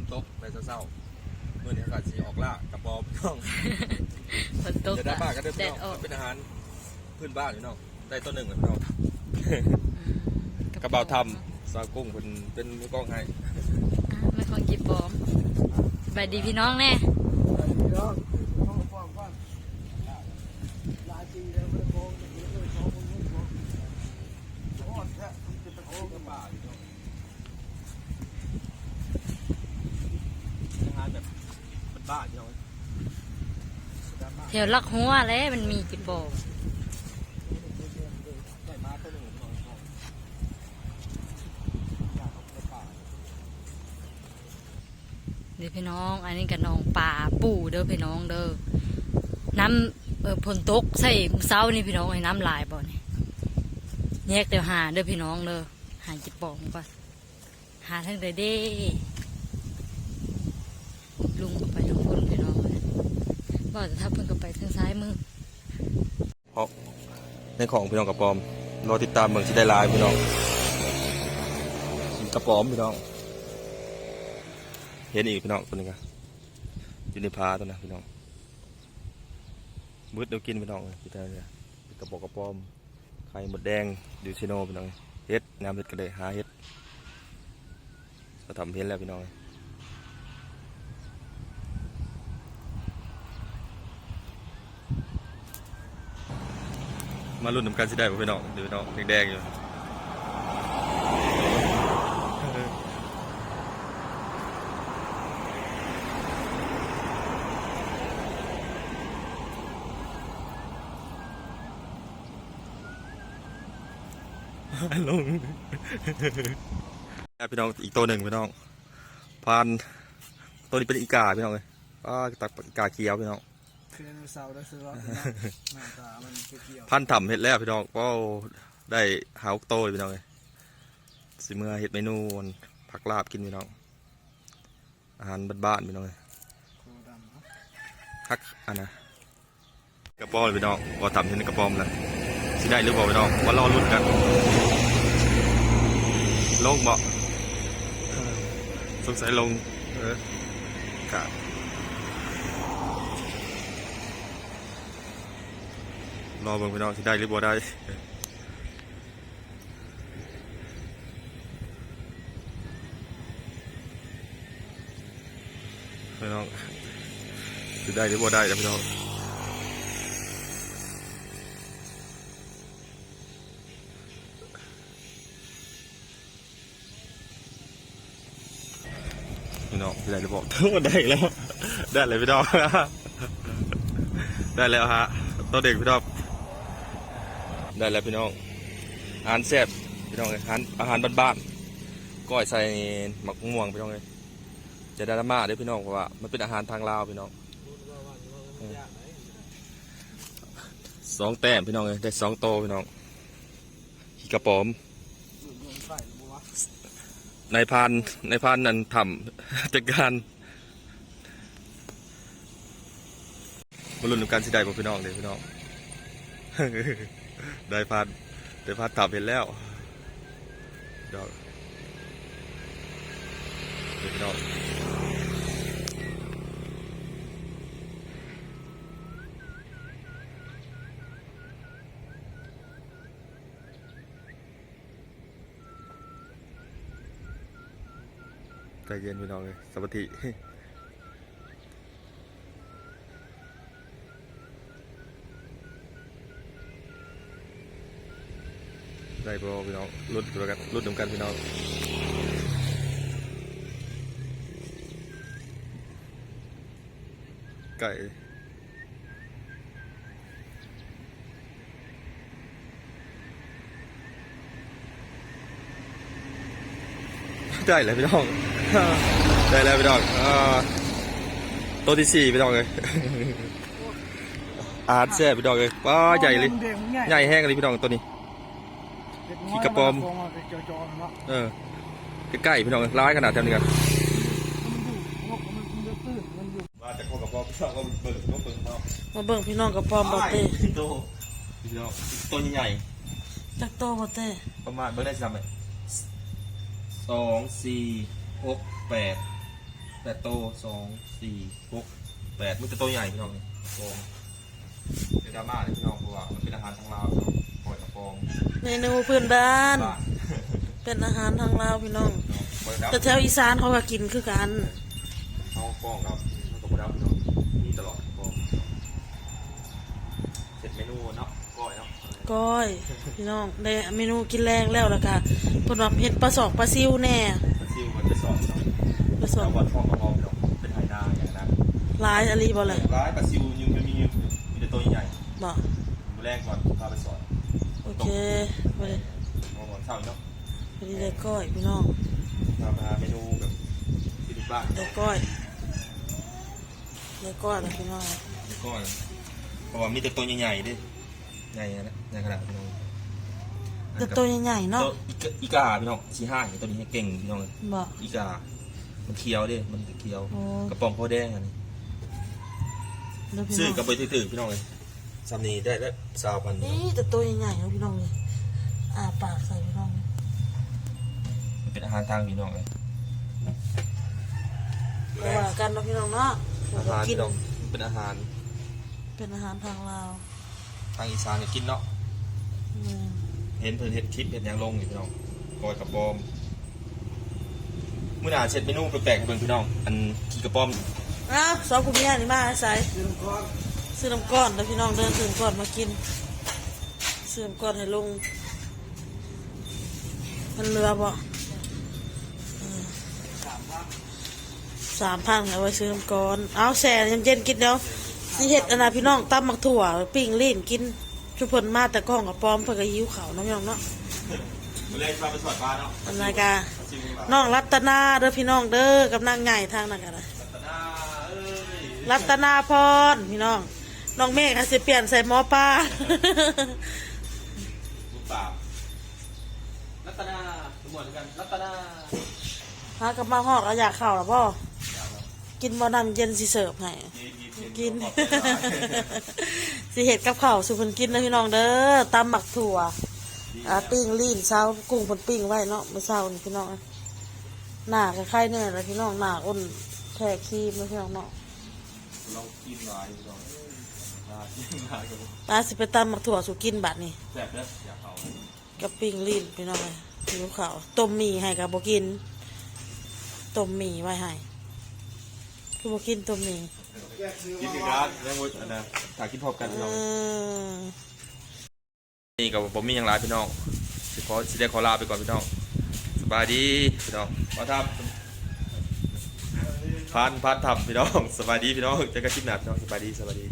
นตกไปเศร้าๆมื่อนี้อากาศสีออกล่ากระปอมพี่น้องฝนตกจะได้บ้านก็ได้แดพี่ดน้องออกมันเป็นอาหารพื้นบ้านพี่น้องได้ตัวหนึ่งเลยพี่น้องอืมกระเป๋าทำซากุ้งเป็นเป็นมือกล้องให้อะไม่ของกิบบอมสบายดีพี่น้องแน่ อาหารแบบ บ้านๆพี่น้องแถวลักหัวเลยมันมีกิบบอมได้มาตัวหนึ่งพี่น้อพี่น้องอยากเอาไปป่าเดี๋ยวพี่น้อง อันนี้กับน้องป่าปู่เด้อพี่น้องเด้อ น้ำเออฝนตกใส่เช้านี่พี่น้องให้น้ำลายบ่เนี่ยแยกเดี๋ยวหาเด้อพี่น้องเด้อหากิบบอมก่อนหาทั้งเด้อเด้ลุงก็ไปทางคนพี่น้องเลย ว่าจะทับเพิ่นก็ไปทางซ้ายมือเพราะในของพี่น้องกระปอมรอติดตามเมืองที่ได้ลายพี่น้องกระปอมพี่น้อง เห็นอีกพี่น้องตัวนึงอะอยู่ในพาตัวนะพี่น้องมืดเดี๋ยวกินพี่น้องพี่ตาเนี่ยกระบอกกระปอมไข่หมดแดงดิวชิโนพี่น้องเฮ็ดงามเฮ็ดกันเลยหาเฮ็ดเราทำเห็นแล้วพี่น้อง มาลุ้นนำกันสิได้ป่ะพี่น้องดูพี่น้องแดงๆอยู่ลงพี่น้องอีกตัวหนึ่งพี่น้องพันตัวนี้เป็นอีกาพี่น้องเลยป้าตักอีกาเขียวพี่น้อง คือไดโนเสาร์ได้ซื้อรถหน้าตามันเกี่ยวพันถ่ำเห็ดแล้วพี่น้องก็ได้หาหกโตเลยพี่น้องเลยสิเมื่อเห็ดเมนูผักลาบกินพี่น้อง อาหารบ้านๆพี่น้องเลยโคดำเนาะพักอันนะกระป๋อมเลยพี่น้องพอทำเห็นกระป๋อมแล้วสิได้หรือเปล่าพี่น้องว่ารอรุ่นกันลงบ่สงสัยลงเออกะ รอเบิ่งพี่น้องสิได้หรือบ่ได้พี่น้องสิได้หรือบ่ได้นะพี่น้องพี่น้องได้หรือบ่ได้แล้ว ได้เลยพี่น้องได้แล้วฮะตัวเด็กพี่น้อง ได้แล้วพี่น้องอาหารแซ่บพี่น้องเอ้ยอาหารอาหารบ้านๆก้อยใส่หมักม่วงพี่น้องเลยจะได้ละมาเด้อพี่น้องเพราะว่ามันเป็นอาหารทางลาวพี่น้องสองแต้มพี่น้องเลยได้สองโตพี่น้องขี่กระป๋อมอยู่บนไฟบัวในพานในพานนั้นทำจัดการมาลุ้นกันสิได้บ่พี่น้องเด้อพี่น้อง ได้พานได้พานทำเห็นแล้วเดี๋ยวเดี๋ยวพี่น้องใจเย็นพี่น้องเลยสวัสดี ได้บ่พี่น้องรุ่นกันรุ่นนำกันพี่น้องไก่ได้เลยพี่น้อง ได้แล้วพี่น้องอ่าตัวที่สี่พี่น้องเลยอาร์ตแซ่บพี่น้องเลยป้าใหญ่เลยเด็กมันใหญ่แห้งเลยพี่น้องตัวนี้ ขี้กระป๋อมเป็นจอๆเนาะเออใกล้ๆพี่น้องร้ายขนาดเท่านี้กันมันอยู่นกมันมันตื้นมันอยู่มาจากพวกกับพ่อพี่น้องก็เบิ่งก็เบิ่งเนาะมาเบิ่งพี่น้องกับปอมบอเต้โตพี่น้องต้นใหญ่จักโตบอเต้ประมาณเบิ่งได้สิทำไหมสองสี่หกแปดแปดโตสองสี่หกแปดมันจะโตใหญ่พี่น้องกองเดี๋ยวดราม่าเลยพี่น้องเพราะว่ามันเป็นอาหารทางลาวพี่น้อง ปล่อยกระปองเมนูพื้นบ้าน บ้านเป็นอาหารทางลาวพี่น้องปล่อยดับแต่แถวอีสานเขาก็กินคือกันเขาฟองครับเขาก็บ่ดับพี่น้องมีตลอดกองเสร็จเมนูเนาะก้อยเนาะก้อย พี่น้องได้เมนูกินแรงแล้วล่ะค่ะเพิ่นว่าเฮ็ดปลาสอกปลาซิวแน่ปลาซิวมันจะสอนเนาะปลาสอแล้กววันฟองกระปองพี่น้องเป็นไฮนาอย่างนั้นหลายอะไรบ่เลยร้ายปลาซิวยังไม่มีอยู่มีแต่ตัวใหญ่บ่มือแรกก่อนพาไปสอนโอ เคไปเลยมองก่อนเช้าเนาะไปได้ก้อยพี่น้องพามาเมนูแบบที่บ้านได้ก้อยได้ก้อยแล้วพี่น้องก้อยเพราะว่ามีแต่ตัวใหญ่ๆดิใหญ่นะใหญ่ขนาดพี่น้องแต่ตัวใหญ่ๆเนาะตัวอีกาพี่น้องชี้ห้าตัวนี้เก่งพี่น้องบ่อีกา มันเคี้ยวดิมันเคี้ยวโอ้กระป๋องข้าวแดงอันนี้เด้อพี่ซื้อน้องกับไปถือๆพี่น้องเลย ซำนี้ได้แล้วสาวพันนี่แต่ตัวใหญ่ๆเนาะพี่น้องนี่อ่าปากใส่พี่น้องมันเป็นอาหารทางพี่น้องเลยก็ว่ากันเนาะพี่น้องเนาะอาหารกิพี่นน้องเป็นอาหารเป็นอาหารทางลาวทางอีสานเนี่ยกินเนาะอืมเห็นเพิ่นเห็นคลิปเห็นหยังลงอยู่พี่น้องกอยกระป๋อมมื้อหน้าเช็ดเมนูแปลกๆให้เบิ่งพี่น้อง อันขี้กระป๋อม อ้าวสองคุณแม่นี่มาใส่กินก้อน ซื้อน้ำก้อนแล้วพี่น้องเดินซื้อน้ำก้อนมากินซื้อน้ำก้อนให้ลุงมันเรือบ่สามพันเอาไว้ซื้อน้ำก้อน เอาแซ่เย็นๆกินเดี๋ยวนี่เห็ดอันนะพี่น้องตำมักถั่วปิ้งลีนกินชุบเพิ่นมาแต่กล้องกับปอมเพิ่นก็หิวข้าวเนาะพี่น้องเนาะมื้อแรกพาไปสอดปลาเนาะอันนั้นกาชิมๆน้องรัตนาเด้อพี่น้องเด้อกับนางไงทางนั้นกันนะรัตนาเอ้ยรัตนาพรพี่น้อง น้องเมฆค่ะสิเปลี่ยนใส่หมอป้าลูกปากรัตนาสมวนกัน รัตนาพากับมาหอกเอาอยากข่าวหรอพ่อกินบ่น้ำเย็นสิเสิร์ฟให้กินสิเห็ดกับข้าวสุพนกินนะพี่น้องเด้อตำหมักถั่วอ่าปิ้งลีนเช้ากุ้งเพิ่นปิ้งไว้เนาะเมื่อเช้านี่พี่น้องหน้าคล้ายๆเนี่ยแหละพี่น้องหน้าอ้นแท้ครีมนะพี่น้องเนาะเรากินหลายอยู่ก่อน ตาสิไปตำหมักถั่วสุกินบัดนี่แซ่บเด้ออยากเขากับปิ้งลีนพี่น้องเลยหิวข้าวต้มหมี่ให้กับบ่กินต้มหมี่ไว้ให้คือบ่กินต้มหมี่แยกซื้อกินมาถึงว่าร้านแล้วมุดอันนะถ่ายกินพร้อมกันเอพี่น้องอนี่กับผมมีอย่างไรพี่น้องสิขอสิได้ขอลาไปก่อนพี่น้องสบายดีพี่น้องมาทำพันพันทำพี่น้องสบายดีพี่น้องเจอกันคลิปหน้าพี่น้องสบายดีสบายดี